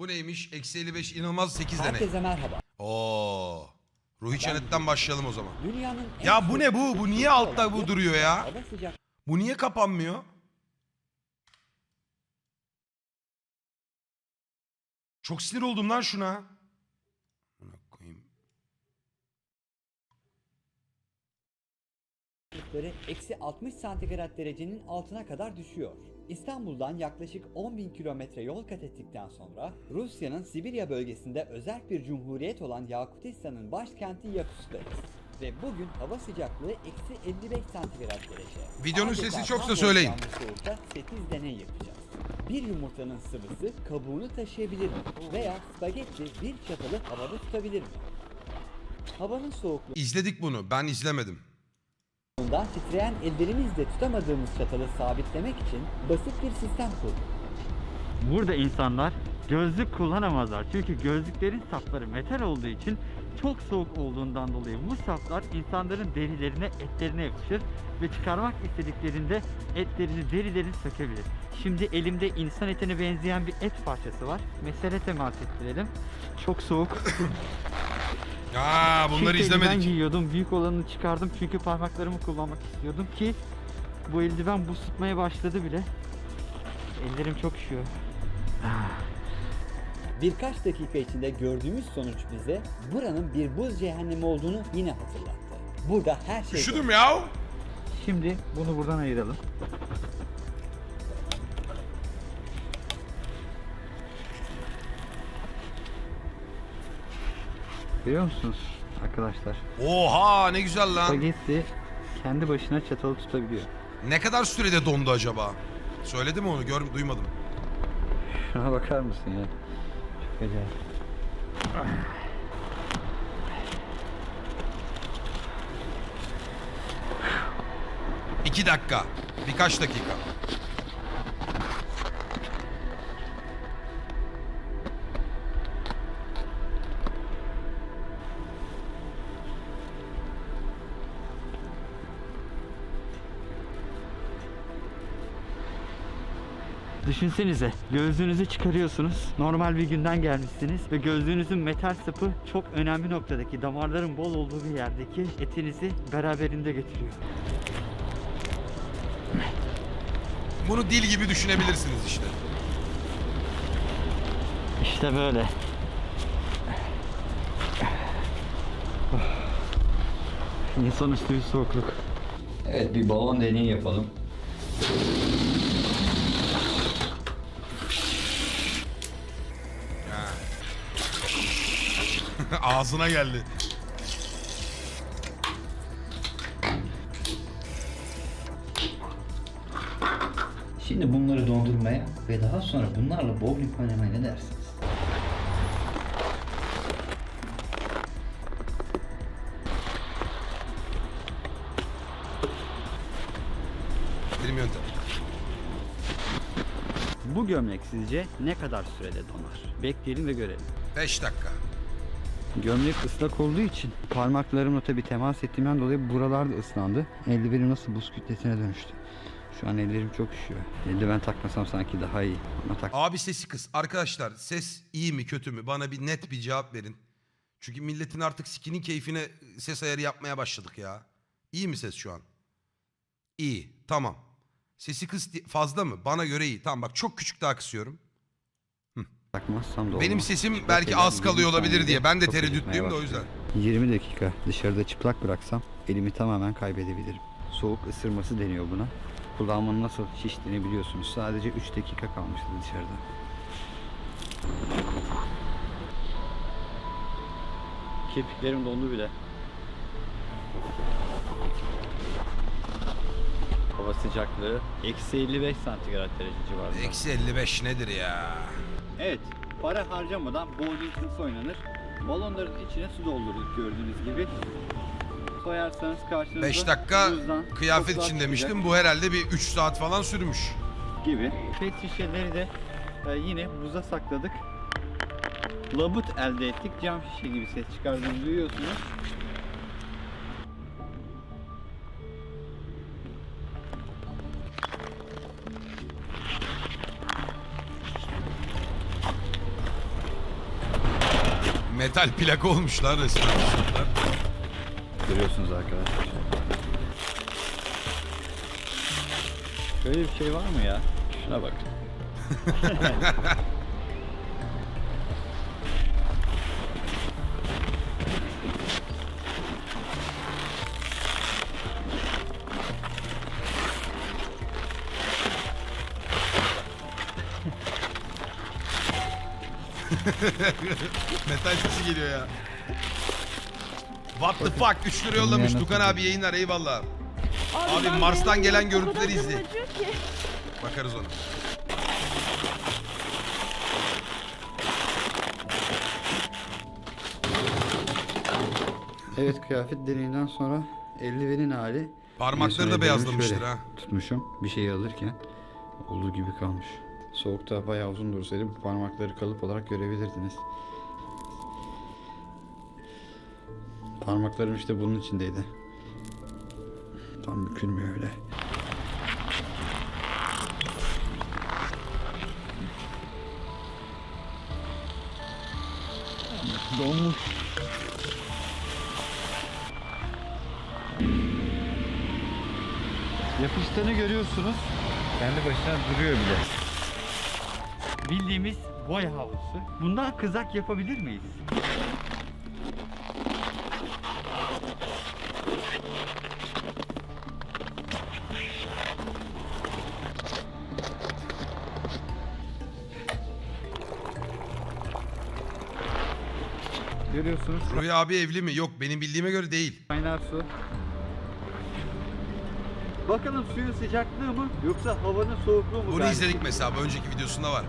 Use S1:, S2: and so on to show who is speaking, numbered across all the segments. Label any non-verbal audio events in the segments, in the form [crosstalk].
S1: Bu neymiş? Eksi 55 inanılmaz 8 deney.
S2: Herkese merhaba.
S1: Oo. Ruhi Çenet'ten başlayalım o zaman.
S2: Dünyanın en
S1: Ya bu ne bu? Bu niye altta bu duruyor ya?
S2: Hava sıcak
S1: Bu niye kapanmıyor? Çok sinir oldum lan şuna.
S2: Sıcaklıkları eksi 60 santigrat derecenin altına kadar düşüyor. İstanbul'dan yaklaşık 10 bin kilometre yol kat ettikten sonra Rusya'nın Sibirya bölgesinde özel bir cumhuriyet olan Yakutistan'ın başkenti Yakutsk'tayız. Ve bugün hava sıcaklığı eksi 55 santigrat derece.
S1: Videonun
S2: Adeta
S1: sesi çoksa söyleyin.
S2: soğukta 8 deney yapacağız. Bir yumurtanın sıvısı kabuğunu taşıyabilir mi? Veya spagetti bir çatalı havada tutabilir mi? Havanın soğukluğu
S1: İzledik bunu. Ben izlemedim.
S2: Bundan titreyen ellerimizle tutamadığımız çatalı sabitlemek için basit bir sistem kurduk.
S3: Burada insanlar gözlük kullanamazlar. Çünkü gözlüklerin sapları metal olduğu için çok soğuk olduğundan dolayı bu saplar insanların derilerine, etlerine yapışır ve çıkarmak istediklerinde etlerini, derilerini sökebilir. Şimdi elimde insan etine benzeyen bir et parçası var. Mesele temas ettirelim. Çok soğuk.
S1: Aa bunları
S3: Çünkü eldiven
S1: izlemedik.
S3: giyiyordum. Büyük olanını çıkardım çünkü parmaklarımı kullanmak istiyordum ki bu eldiven buz tutmaya başladı bile. Ellerim çok üşüyor.
S2: Birkaç dakika içinde gördüğümüz sonuç bize buranın bir buz cehennemi olduğunu yine hatırlattı. Burada her şey
S1: Üşüdüm ya.
S3: Şimdi bunu buradan ayıralım. Görüyor musunuz arkadaşlar?
S1: Oha ne güzel lan.
S3: Spagetti kendi başına çatalı tutabiliyor.
S1: Ne kadar sürede dondu acaba? Söyledi mi onu? Gör, duymadım.
S3: Şuna bakar mısın ya? Çok acayip.
S1: İki dakika. Birkaç dakika.
S3: Düşünsenize gözlüğünüzü çıkarıyorsunuz. Normal bir günden gelmişsiniz ve gözlüğünüzün metal sapı çok önemli noktadaki damarların bol olduğu bir yerdeki etinizi beraberinde getiriyor.
S1: Bunu dil gibi düşünebilirsiniz işte.
S3: İşte böyle. İnsanüstü bir soğukluk. Evet bir balon deneyi yapalım. [laughs]
S1: Ağzına geldi.
S4: Şimdi bunları dondurmaya ve daha sonra bunlarla bowling oynamaya ne dersiniz?
S1: Birim yöntem.
S3: Bu gömlek sizce ne kadar sürede donar? Bekleyelim ve görelim.
S1: 5 dakika.
S3: Gömlek ıslak olduğu için parmaklarımla tabi temas ettiğimden dolayı buralar da ıslandı. Eldivenim nasıl buz kütlesine dönüştü. Şu an ellerim çok üşüyor. Eldiven takmasam sanki daha iyi. Ama tak
S1: Abi sesi kız. Arkadaşlar ses iyi mi kötü mü? Bana bir net bir cevap verin. Çünkü milletin artık sikinin keyfine ses ayarı yapmaya başladık ya. İyi mi ses şu an? İyi. Tamam. Sesi kız fazla mı? Bana göre iyi. Tamam bak çok küçük daha kısıyorum.
S3: Takmazsam da
S1: Benim sesim
S3: Çıplak
S1: belki az kalıyor
S3: 20
S1: olabilir
S3: saniyede
S1: diye. Ben de
S3: çok
S1: tereddütlüyüm de o
S3: acıtmaya
S1: yüzden.
S3: başlıyor. 20 dakika dışarıda çıplak bıraksam elimi tamamen kaybedebilirim. Soğuk ısırması deniyor buna. Kulağımın nasıl şiştiğini biliyorsunuz. Sadece 3 dakika kalmıştı dışarıda. Kirpiklerim dondu bile. Hava sıcaklığı eksi 55 santigrat derece civarında.
S1: Eksi 55 nedir ya?
S3: Evet, para harcamadan bowling nasıl oynanır? Balonların içine su doldurduk gördüğünüz gibi. Koyarsanız karşınıza
S1: 5 dakika
S3: buzdan
S1: kıyafet
S3: toplar
S1: için
S3: çıkacak
S1: demiştim. Bu herhalde bir 3 saat falan sürmüş.
S3: gibi. Pet şişeleri de e, yine buza sakladık. Labut elde ettik. Cam şişe gibi ses çıkardığını duyuyorsunuz.
S1: Metal plaka olmuşlar resmen.
S5: Görüyorsunuz arkadaşlar. Böyle bir şey var mı ya? Şuna bak. [laughs] [laughs]
S1: Metal sesi geliyor ya. What the fuck 3 lira yollamış. Dukan abi yayınlar eyvallah. Abi,
S6: ben
S1: Mars'tan gelen
S6: dayanamıyorum. O
S1: görüntüleri izle.
S6: ki.
S1: Bakarız ona.
S4: Evet kıyafet deneyinden sonra eldivenin hali.
S1: Parmakları da
S4: eldivenimi
S1: beyazlamıştır
S4: şöyle
S1: ha.
S4: Tutmuşum bir şeyi alırken olduğu gibi kalmış. Soğukta bayağı uzun dursaydı bu parmakları kalıp olarak görebilirdiniz. Parmaklarım işte bunun içindeydi. Tam bükülmüyor öyle.
S5: Donmuş. Yapıştığını görüyorsunuz. Kendi başına duruyor bile.
S3: Bildiğimiz boy havlusu. Bundan kızak yapabilir miyiz?
S5: Görüyorsunuz.
S1: Rüya abi evli mi? Yok benim bildiğime göre değil.
S5: Kaynar su.
S3: Bakalım suyun sıcaklığı mı yoksa havanın soğukluğu mu?
S1: Bunu izledik mesela. Bu önceki videosunda var.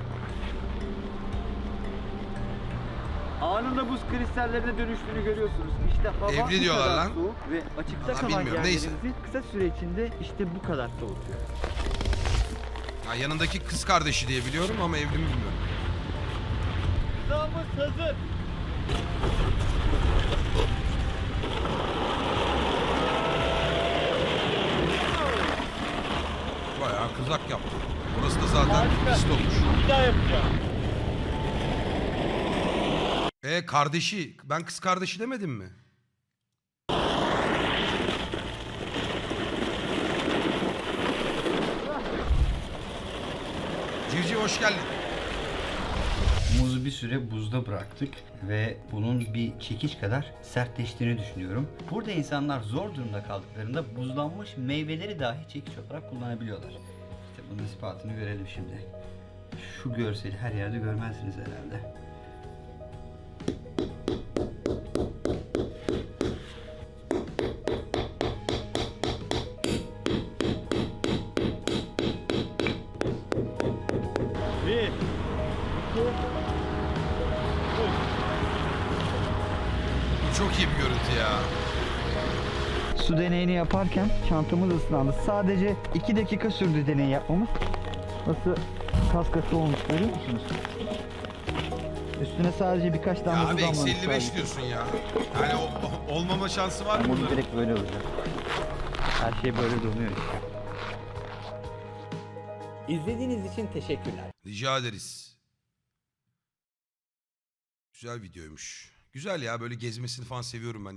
S3: Anında buz kristallerine dönüştüğünü görüyorsunuz. İşte hava
S1: Evli
S3: bu
S1: diyorlar
S3: kadar
S1: lan.
S3: soğuk ve açıkta
S1: Valla
S3: kalan
S1: bilmiyorum, neyse.
S3: kısa süre içinde işte bu kadar soğutuyor.
S1: Ha, yanındaki kız kardeşi diye biliyorum ama evli mi bilmiyorum.
S3: Kızağımız hazır.
S1: Bayağı kızak yaptı. Burası da zaten pist olmuş.
S3: Bir daha yapacağım.
S1: E kardeşi. Ben kız kardeşi demedim mi? Civciv hoş geldin.
S4: Muzu bir süre buzda bıraktık ve bunun bir çekiç kadar sertleştiğini düşünüyorum. Burada insanlar zor durumda kaldıklarında buzlanmış meyveleri dahi çekiç olarak kullanabiliyorlar. İşte bunun ispatını görelim şimdi. Şu görseli her yerde görmezsiniz herhalde.
S1: Çok iyi bir görüntü ya.
S3: Su deneyini yaparken çantamız ıslandı. Sadece 2 dakika sürdü deney yapmamız. Nasıl kas katı olmuş görüyor musunuz? Üstüne sadece birkaç damla su
S1: abi eksi
S3: damlamış
S1: 55
S3: sadece.
S1: diyorsun ya. Yani o- o- olmama şansı var mı
S3: Ama bu
S1: bunların?
S3: direkt böyle olacak. Her şey böyle donuyor işte.
S2: İzlediğiniz için teşekkürler.
S1: Rica ederiz. Güzel videoymuş. Güzel ya böyle gezmesini falan seviyorum ben.